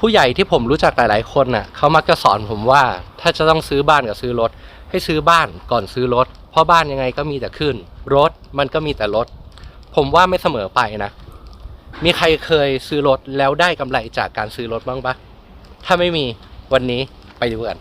ผู้ใหญ่ที่ผมรู้จักหลาย ๆ คนน่ะเขามักจะสอนผมว่า ถ้าจะต้องซื้อบ้านกับซื้อรถ ให้ซื้อบ้านก่อนซื้อรถ เพราะบ้านยังไงก็มีแต่ขึ้น รถมันก็มีแต่ลดผมว่าไม่เสมอไปนะ มีใครเคยซื้อรถแล้วได้กำไรจากการซื้อรถบ้างปะถ้าไม่มีวันนี้ไปดูกัน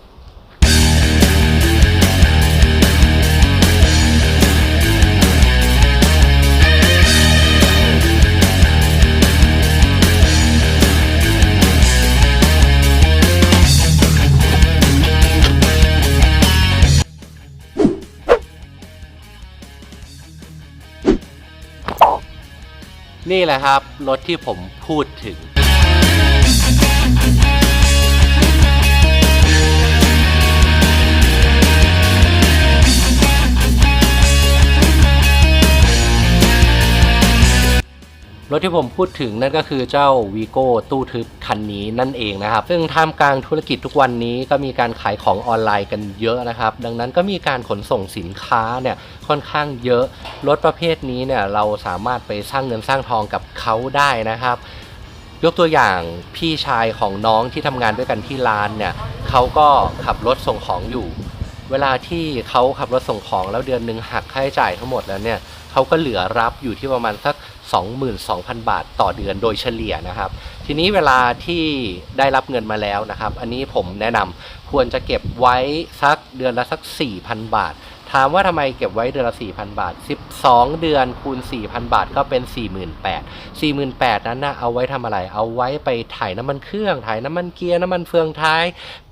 นี่แหละครับ รถที่ผมพูดถึง ถที่ผมพูดถึงนั่นก็คือเจ้าวีโก้ตู้ทึบคันนี้นั่นเองนะครับ ซึ่งท่ามกลางธุรกิจทุกวันนี้ก็มีการขายของออนไลน์กันเยอะนะครับ ดังนั้นก็มีการขนส่งสินค้าเนี่ยค่อนข้างเยอะ รถประเภทนี้เนี่ยเราสามารถไปสร้างเงินสร้างทองกับเขาได้นะครับยกตัวอย่างพี่ชายของน้องที่ทำงานด้วยกันที่ร้านเนี่ยเขาก็ขับรถส่งของอยู่ เวลาที่เขาขับรถส่งของแล้วเดือนหนึ่งหักค่าใช้จ่ายทั้งหมดแล้วเนี่ย เขาก็เหลือรับอยู่ที่ประมาณสัก 22,000 บาทต่อเดือนโดยเฉลี่ยนะครับ ทีนี้เวลาที่ได้รับเงินมาแล้วนะครับ อันนี้ผมแนะนำควรจะเก็บไว้สักเดือนละสัก 4,000 บาทถามว่าทำไมเก็บไว้เดือนละ 4,000 บาท 12 เดือนคูณ 4,000 บาทก็เป็น 48,000 48,000 นั้นนะเอาไว้ทำอะไร เอาไว้ไปถ่ายน้ำมันเครื่อง ถ่ายน้ำมันเกียร์ น้ำมันเฟืองท้าย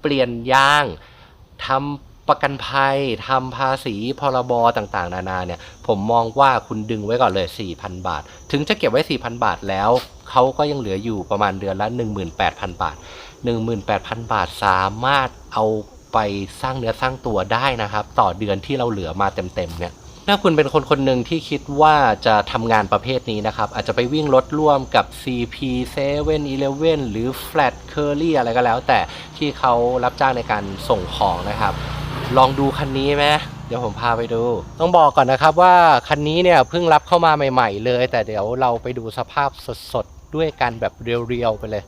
เปลี่ยนยางทำ ประกันภัยทำภาษีพรบต่างๆ นานาเนี่ย ผมมองว่าคุณดึงไว้ก่อนเลย 4,000 บาท ถึงจะเก็บไว้ 4,000 บาทแล้ว เขาก็ยังเหลืออยู่ประมาณเดือนละ 18,000 บาท 18,000 บาทสามารถเอาไปสร้างเนื้อสร้างตัวได้นะครับ ต่อเดือนที่เราเหลือมาเต็มๆเนี่ยถ้าคุณเป็นคนคนหนึ่งที่คิดว่าจะทำงานประเภทนี้นะครับ อาจจะไปวิ่งรถร่วมกับ CP 7 11หรือ Flat Curly อะไรก็แล้ว แต่ที่เขารับจ้างในการส่งของนะครับ ลองดูคันนี้ไหมเดี๋ยวผมพาไปดู ต้องบอกก่อนนะครับว่าคันนี้เนี่ยเพิ่งรับเข้ามาใหม่ ๆ เลย แต่เดี๋ยวเราไปดูสภาพสดๆด้วยกันแบบเรียวๆไปเลย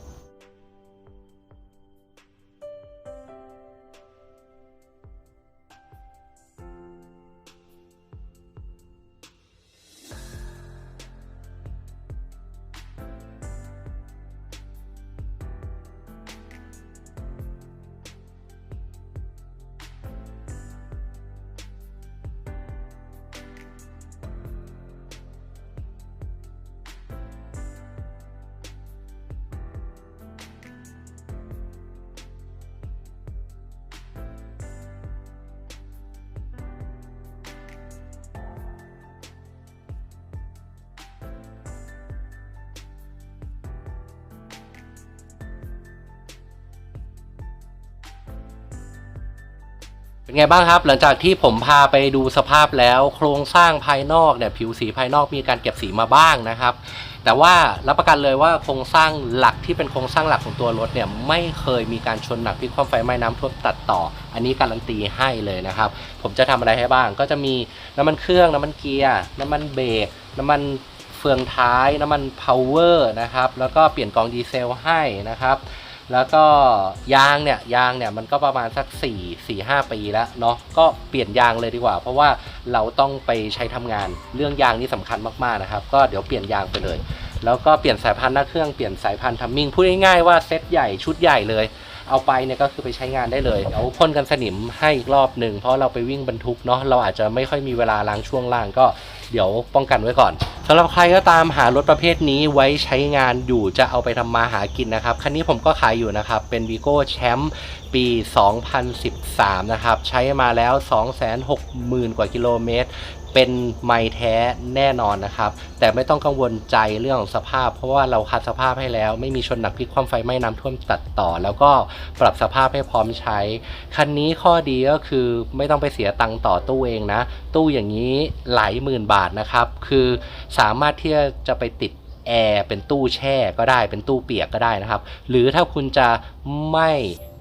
เป็นไงบ้างครับ หลังจากที่ผมพาไปดูสภาพแล้วโครงสร้างภายนอกเนี่ยผิวสีภายนอกมีการเก็บสีมาบ้างนะครับ แต่ว่ารับประกันเลยว่าโครงสร้างหลักที่เป็นโครงสร้างหลักของตัวรถเนี่ยไม่เคยมีการชนหนักพิกคว่ำไฟไหม้น้ำท่วมตัดต่อ อันนี้การันตีให้เลยนะครับ ผมจะทำอะไรให้บ้าง ก็จะมีน้ำมันเครื่องน้ำมันเกียร์น้ำมันเบรกน้ำมันเฟืองท้าย น้ำมันพาวเวอร์นะครับแล้วก็เปลี่ยนกองดีเซลให้นะครับ แล้วก็ยางเนี่ยยางเนี่ยมันก็ประมาณสัก 4 4 5 ปีแล้วเนาะก็เปลี่ยนยางเลยดีกว่า เพราะว่าเราต้องไปใช้ทำงานเรื่องยางนี่สำคัญมากๆนะครับ ก็เดี๋ยวเปลี่ยนยางไปเลย แล้วก็เปลี่ยนสายพันธุ์หน้าเครื่องเปลี่ยนสายพันธุ์ทัมมิ่งพูดง่ายๆว่าเซตใหญ่ชุดใหญ่เลย เอาไปเนี่ยก็คือไปใช้งานได้เลยเอาพ่นกันสนิมให้อีกรอบหนึ่งเพราะเราไปวิ่งบรรทุกเนาะเราอาจจะไม่ค่อยมีเวลาล้างช่วงล่างก็เดี๋ยวป้องกันไว้ก่อน สำหรับใครก็ตามหารถประเภทนี้ไว้ใช้งานอยู่จะเอาไปทำมาหากินนะครับ คันนี้ผมก็ขายอยู่นะครับ เป็น v ีโก้แชมป์ปี 2013 นะครับ ใช้มาแล้ว 260,000 กว่ากิโลเมตร เป็นไม้แท้แน่นอนนะครับ แต่ไม่ต้องกังวลใจเรื่องของสภาพ เพราะว่าเราคัดสภาพให้แล้ว ไม่มีชนหนักพิกคว่ำไฟไหม้น้ำท่วมตัดต่อ แล้วก็ปรับสภาพให้พร้อมใช้ คันนี้ข้อดีก็คือไม่ต้องไปเสียตังค์ต่อตู้เองนะ ตู้อย่างนี้หลายหมื่นบาทนะครับ คือสามารถที่จะไปติดแอร์เป็นตู้แช่ก็ได้เป็นตู้เปียกก็ได้นะครับ หรือถ้าคุณจะไม่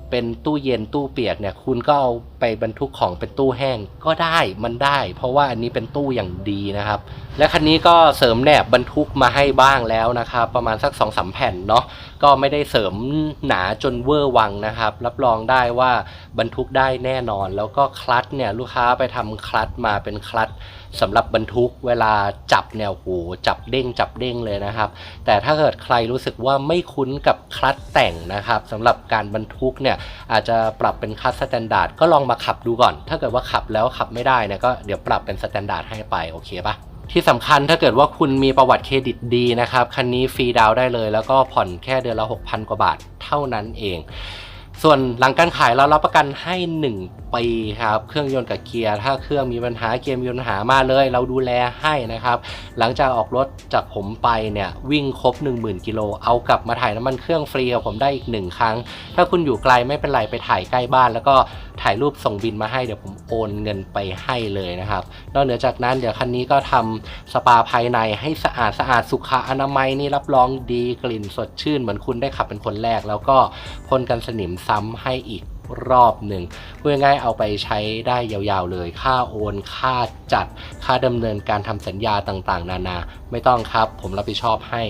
เป็นตู้เย็นตู้เปียกเนี่ย คุณก็เอาไปบรรทุกของเป็นตู้แห้งก็ได้มันได้ เพราะว่าอันนี้เป็นตู้อย่างดีนะครับ และคันนี้ก็เสริมแหนบบรรทุกมาให้บ้างแล้วนะครับประมาณสัก2อสแผ่นเนาะก็ไม่ได้เสริมหนาจนเวอร์วังนะครับ รับรองได้ว่าบรรทุกได้แน่นอน แล้วก็คลัตเนี่ยลูกค้าไปทำคลัตมาเป็นคลัตสำหรับบรรทุกเวลาจับเนี่ยโหจับเด้งจับเด้งเลยนะครับ แต่ถ้าเกิดใครรู้สึกว่าไม่คุ้นกับคลัตแต่งนะครับสำหรับการบรรทุกเนี่ยอาจจะปรับเป็นคลัตสแตนดาร์ดก็ลองมาขับดูก่อน ถ้าเกิดว่าขับแล้วขับไม่ได้นี่ยก็เดี๋ยวปรับเป็นสแตนดาร์ดให้ไปโอเคปะที่สำคัญถ้าเกิดว่าคุณมีประวัติเครดิตดีนะครับ คันนี้ฟรีดาวน์ได้เลย แล้วก็ผ่อนแค่เดือนละ 6,000 กว่าบาทเท่านั้นเอง ส่วนหลังการขายเรารับประกันให้ 1 ปีครับ เครื่องยนต์กับเกียร์ ถ้าเครื่องมีปัญหาเกียร์มีปัญหามาเลย เราดูแลให้นะครับ หลังจากออกรถจากผมไปเนี่ยวิ่งครบ 10,000กิโลเอากลับมาถ่ายน้ำมันเครื่องฟรีกับผมได้อีกหนึ่งครั้ง ถ้าคุณอยู่ไกลไม่เป็นไรไปถ่ายใกล้บ้านแล้วก็ ถ่ายรูปส่งบินมาให้เดี๋ยวผมโอนเงินไปให้เลยนะครับ นอกเหนือจากนั้นเดี๋ยวคันนี้ก็ทำสปาภายในให้สะอาดสะอาดสุขอนามัยนี่รับรองดีกลิ่นสดชื่นเหมือนคุณได้ขับเป็นคนแรก แล้วก็พ่นกันสนิมซ้ำให้อีกรอบหนึ่งเพูดง่ายเอาไปใช้ได้ยาวๆเลย ค่าโอน ค่าจัด ค่าดำเนินการทำสัญญาต่างๆ นานา ไม่ต้องครับ ผมรับผิดชอบให้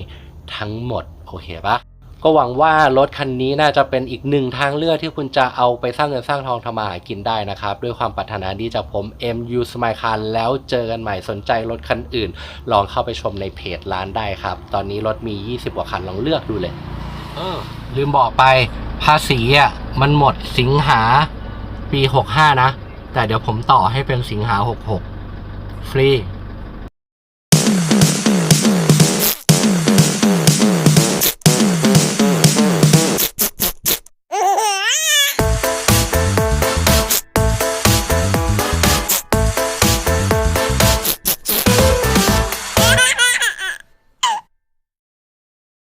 ทั้งหมด โอเคปะ ก็หวังว่ารถคันนี้น่าจะเป็นอีกหนึ่งทางเลือกที่คุณจะเอาไปสร้างเงินสร้างทองทำมาหากินได้นะครับ ด้วยความปรารถนาดีจากผม MU Smile Car แล้วเจอกันใหม่สนใจรถคันอื่น ลองเข้าไปชมในเพจร้านได้ครับ ตอนนี้รถมี 20 กว่าคันลองเลือกดูเลยเออลืมบอกไปภาษีอะมันหมดสิงหาปี 65 นะ แต่เดี๋ยวผมต่อให้เป็นสิงหา 66 ฟรี